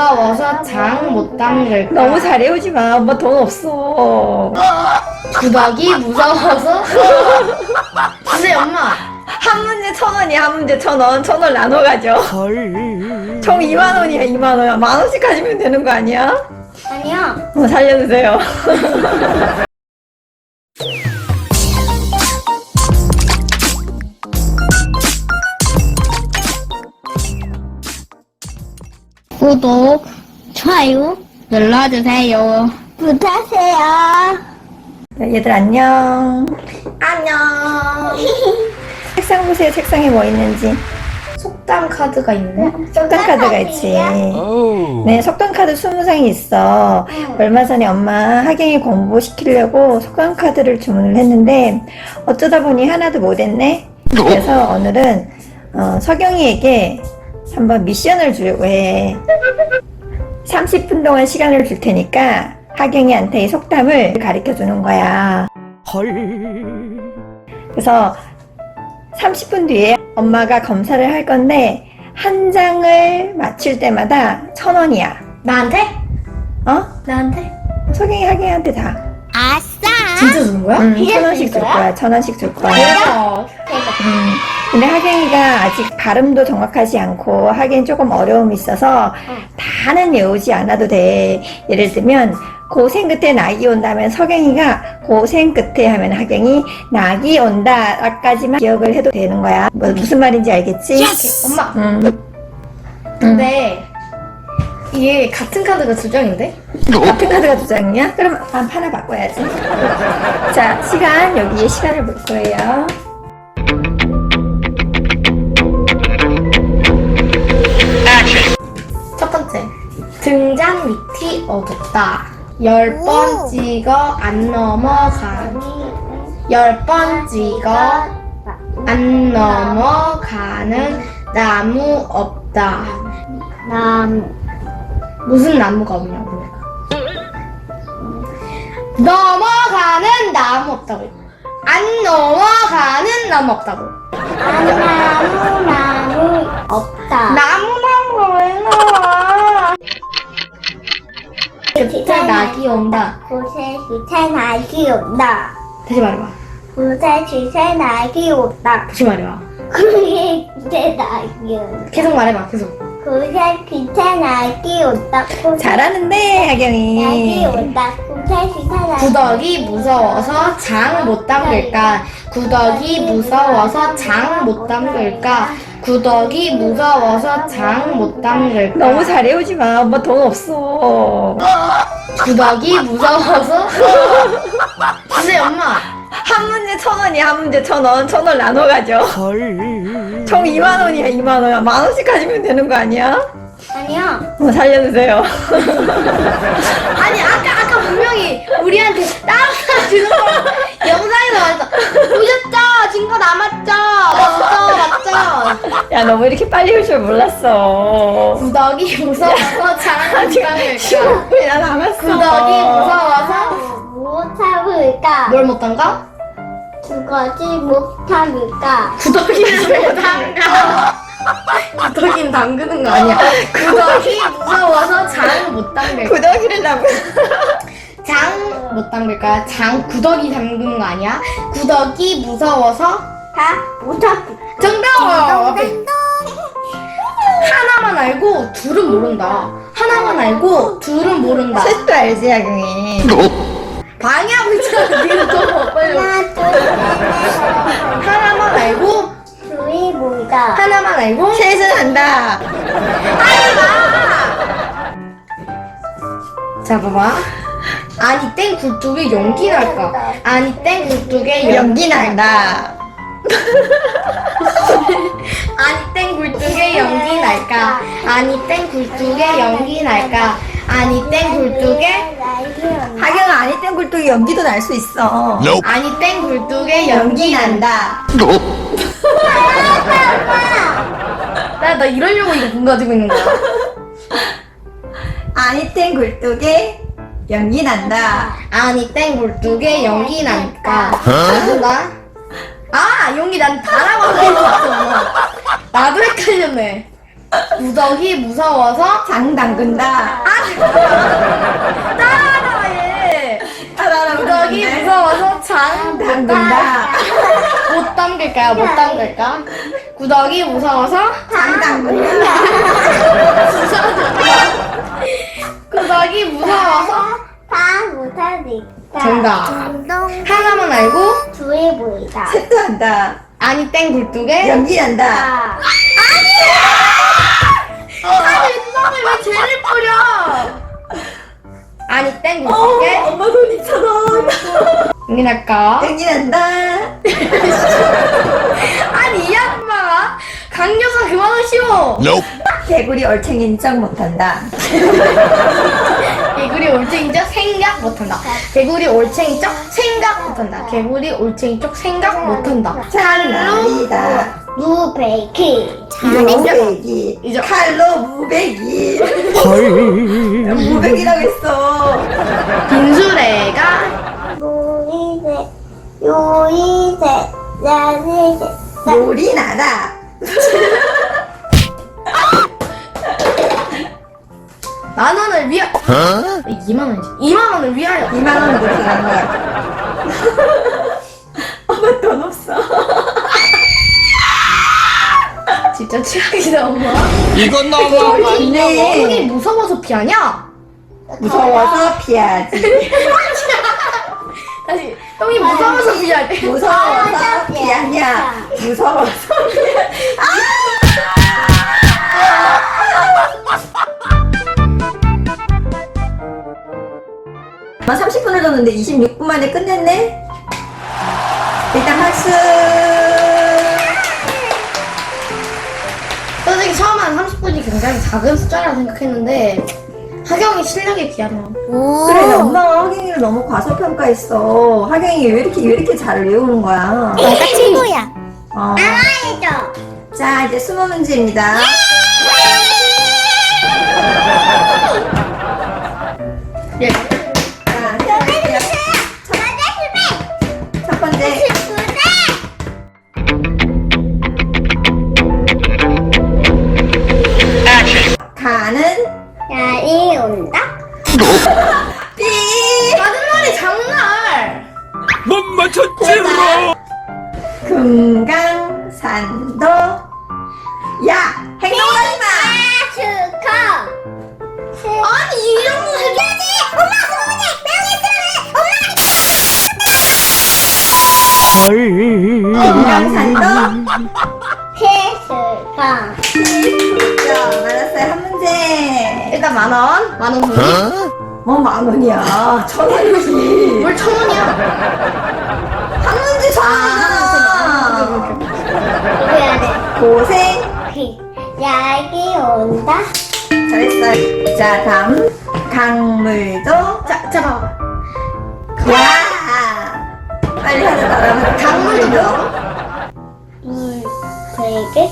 무서워서 장 못 담글까 너무 잘해오지 마. 엄마 돈 없어. 구더기 무서워서 근데 엄마 한 문제 천 원이야, 한 문제 천 원. 천 원 나눠 가죠. 총 2만 원이야, 2만 원. 만 원씩 가지면 되는 거 아니야? 아니요. 어, 살려주세요. 구독, 좋아요 눌러주세요 부탁해요. 네, 얘들 안녕. 안녕 책상 보세요, 책상에 뭐 있는지. 속담 카드가 있네 속담 카드가 있지. 네, 속담 카드 20장이 있어. 얼마 전에 엄마 하경이 공부시키려고 속담 카드를 주문을 했는데 어쩌다 보니 하나도 못 했네. 그래서 오늘은 어, 서경이에게 한번 미션을 주려고 해. 30분 동안 시간을 줄 테니까 하경이한테 이 속담을 가르쳐 주는 거야. 그래서 30분 뒤에 엄마가 검사를 할 건데 한 장을 맞출 때마다 천 원이야. 나한테? 어? 나한테? 소경이 하경이한테 다. 아싸. 진짜 주는 거야? 응, 이게 천 원씩 줄? 거야. 천 원씩 줄 거야. 대박 음. 근데 하경이가 아직 발음도 정확하지 않고 하긴 조금 어려움이 있어서 다는 외우지 않아도 돼. 예를 들면 고생 끝에 낙이 온다면 서경이가 고생 끝에 하면 하경이 낙이 온다까지만 기억을 해도 되는 거야. 뭐 무슨 말인지 알겠지? 엄마 음. 근데 이게 같은 카드가 두 장인데? 같은 카드가 두 장이야? 그럼 아, 하나 바꿔야지. 자, 시간 여기에 시간을 볼 거예요. 등잔 밑이 어둡다. 열 번 찍어 안 넘어가니. 열 번 찍어 안 넘어가는 나무 없다. 나무. 무슨 나무가 없냐고 넘어가는 나무 없다고. 안 넘어가는 나무 없다고. 나무, 나무 없다. 나무 그때 낙이 온다 곳에 기세 낙이 온다. 다시 말해봐 곳에 기세 낙이 온다. 다시 말해봐 그게 기세 낙이 온다. 계속 말해봐 계속 곳에 기세 낙이 온다. 곳에 잘하는데, 낙이 하경이. 온다. 곳에 기세 낙이 구더기 무서워서 장 못 담글까 구더기 무서워서 장 못 담글까 구더기 무서워서 장 못 담글까 너무 잘 해오지 마. 엄마 돈 없어. 구더기 무서워서 근데 엄마 한 문제 천 원이야, 한 문제 천 원. 천 원 나눠 가죠. 총 2만 원이야, 2만 원. 만 원씩 가지면 되는 거 아니야? 아니요. 어, 살려주세요. 아니 아까 아까 분명히 우리한테 따라 주는 거 맞죠 야, 너왜 이렇게 빨리 올 줄 몰랐어. 구더기 무서워서 장못 담글까 15분이나 남았어. 구더기 무서워서 못 참을까? 뭘못 담가? 그거지 못 참을까? 구더기는 왜 담가? 구더기는 담그는 거 아니야. 구더기 무서워서 장 못 담글까? 구더기를 남은. 장못 담글까? 장 구더기 담그는 거 아니야? 구더기 무서워서 다못 참을까? 정답! 하나만 알고 둘은 모른다. 하나만 알고 둘은 모른다. 셋도 알지, 하경이. 방해하고 있잖아. 니는 좀 빨리. 하나 하나만 알고 둘이 모이다. 하나만 알고 셋은 안다. 자 봐봐 아니 땡 굴뚝에 연기 날까 아니 땡 굴뚝에 연기 연기 난다. 아니 땡 굴뚝에 연기 날까? 아니 땡 굴뚝에 연기 날까? 아니 땡 굴뚝에 하경아, 아니 땡 굴뚝이 연기도 날 수 있어. 아니 땡 굴뚝에 연기 난다. 나, 나 이러려고 이거 본 가지고 있는 거야. 아니 땡 굴뚝에 연기 난다. 아니 땡 굴뚝에 연기 날까 누가 아 연기 난 다라고 하고 있었어 나도 헷갈렸네 구덕이 무서워서 장 담근다. 따라하라 얘. 따라하라 구덕이 그러는데. 무서워서 장 담근다. 못 담글까요? 못 담글까? 구덕이 무서워서 장 담근다. 구덕이 무서워서 다 못하니까. 정답. 운동 하나만 알고 한다. 아니 땡 굴뚝에 연기한다. 아, 아니 똥을 왜 죄를 뿌려? 아니 땡 어, 굴뚝에 엄마 손이처럼. 연기할까? 연기한다. 아니 이 양반아 강요사 그만하시오. 개구리 얼챙이 인정 못한다. 개구리 올챙이적 생각 못한다. 개구리 올챙이적 생각 못한다. 개구리 올챙이적 생각 못한다. 잘난이다. 무베이키. 무배기. 이제- 칼로 무배기. 무배기라고 했어. 빈수레가 무이세, 요이세, 야세세. 요리 나라. 만 원을 위하. 어? 2만 원이지. 2만 원을 위하여. 2만 원도 들어간 거야. 엄마 돈 없어. 진짜 최악이다 엄마. 이건 너무 있네. 형이 무서워서 피하냐? 무서워서 피하지. 다시 형이 무서워서 피하래. 무서워서 피하냐. 무서워서 엄마 30분을 줬는데 26분 만에 끝냈네? 일단 박수! 솔직히 처음 한 30분이 굉장히 작은 숫자라고 생각했는데 하경이 실력이 귀하네요. 그래, 엄마가 하경이를 너무 과소평가했어. 하경이 왜 이렇게, 왜 이렇게 잘 외우는 거야? 내가 친구야. 어. 해줘. 자, 이제 스무 문제입니다. 금강산도 필수강. 자, 알았어요. 한 문제. 일단 만 원. 만원 돈이. 뭐만 원이야. 천 원이지. 뭘 천 원이야? 한 문제 천 원이잖아. 해야 돼. 고생 피. 야기 온다. 잘했어요. 자, 다음 강물도 자, 자 봐봐. 야! 빨리 하자, 나랑 강물도 강물도. 물 되게.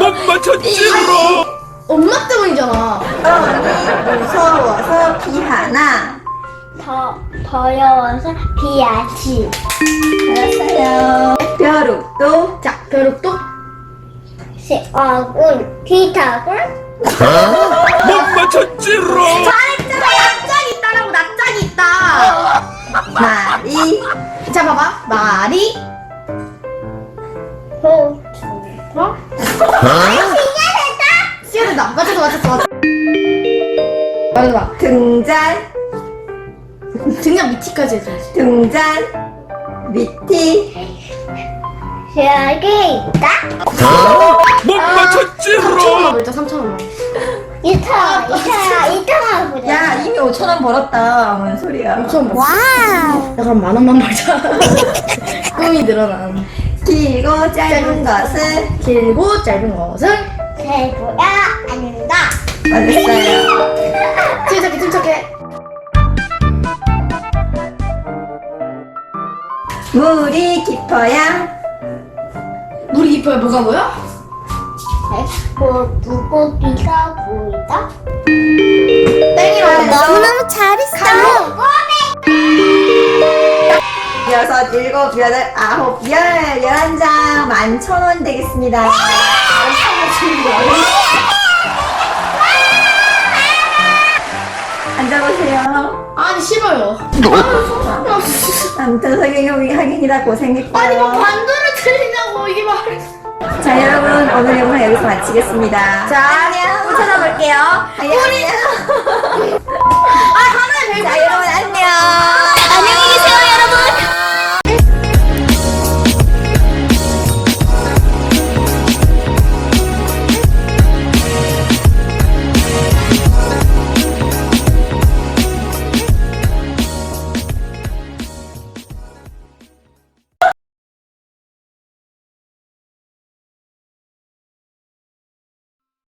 못 맞췄지롱 엄마 때문이잖아. 떠니 무서워서 피하나. 더 더러워서 비야지. 알았어요. 벼룩도 자, 벼룩도 시어군 기타군 못 맞췄지롱 잘했잖아. 낯짝이 있다라고 낯짝이 있다. 말이 자 봐봐. 말이 호주로 씨야 된다. 맞췄어, 맞췄어, 맞췄어. 말해봐. 등잔 등장 밑이까지 해줘야지. 등잔 밑이 여기 있다. 못 아, 3천 맞췄지롱 원만 벌자, 3천 원만. 이타 이타 이타만. 야 이미 5천 원 벌었다 뭔 소리야 5천 원 벌자. 와우. 야, 그럼 만 원만 벌자. 꿈이 늘어난. 길고 짧은 것은 길고 짧은 것은 대구야 아닌가? 맞았어요 침착해, 침착해. 물이 깊어야 물이 깊어야 뭐가 보여? 뭐 물고기가 보이다. 땡이라고. 너무너무 잘했어. 여섯 일곱 여덟 아홉 열 열한 장 만천 원 되겠습니다 앉아보세요. 아니 싫어요. 아무튼 석영이 하긴이라 고생했고요. 아니 뭐 반도를 틀리냐고 이게 말을. 자 여러분 오늘 영상 여기서 마치겠습니다. 자 안녕. 또 찾아볼게요. 안녕. 아 하나에 별. 자 여러분 안녕.